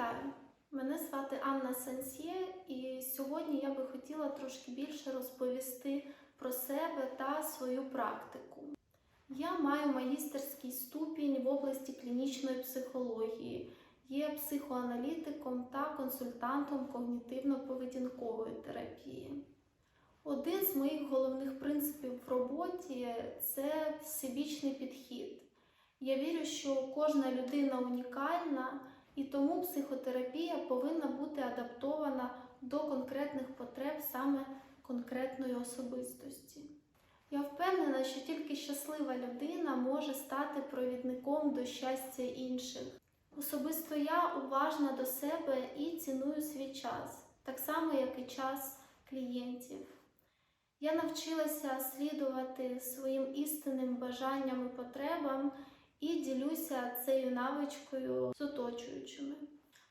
Вітаю! Мене звати Анна Сансьє, і сьогодні я би хотіла трошки більше розповісти про себе та свою практику. Я маю магістерський ступінь в області клінічної психології, є психоаналітиком та консультантом когнітивно-поведінкової терапії. Один з моїх головних принципів в роботі це всебічний підхід. Я вірю, що кожна людина унікальна, і тому психотерапія повинна бути адаптована до конкретних потреб саме конкретної особистості. Я впевнена, що тільки щаслива людина може стати провідником до щастя інших. Особисто я уважна до себе і ціную свій час, так само, як і час клієнтів. Я навчилася слідувати своїм істинним бажанням і потребам ділюся цією навичкою з оточуючими.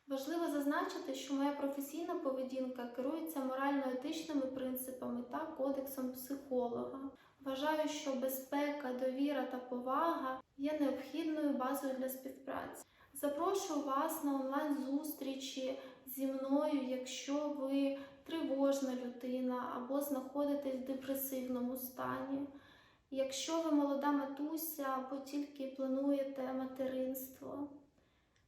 Важливо зазначити, що моя професійна поведінка керується морально-етичними принципами та кодексом психолога. Вважаю, що безпека, довіра та повага є необхідною базою для співпраці. Запрошую вас на онлайн-зустрічі зі мною, якщо ви тривожна людина або знаходитесь в депресивному стані. Якщо ви молода матуся або тільки плануєте материнство,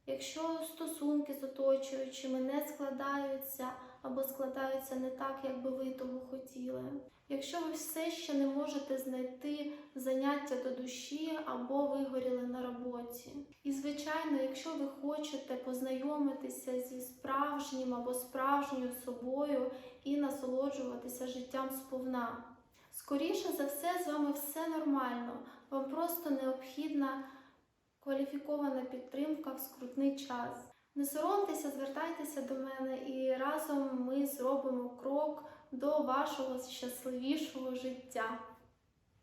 якщо стосунки з оточуючими не складаються або складаються не так, як би ви того хотіли, якщо ви все ще не можете знайти заняття до душі або вигоріли на роботі. І, звичайно, якщо ви хочете познайомитися зі справжнім або справжньою собою і насолоджуватися життям сповна. Скоріше за все, все нормально. Вам просто необхідна кваліфікована підтримка в скрутний час. Не соромтеся, звертайтеся до мене і разом ми зробимо крок до вашого щасливішого життя.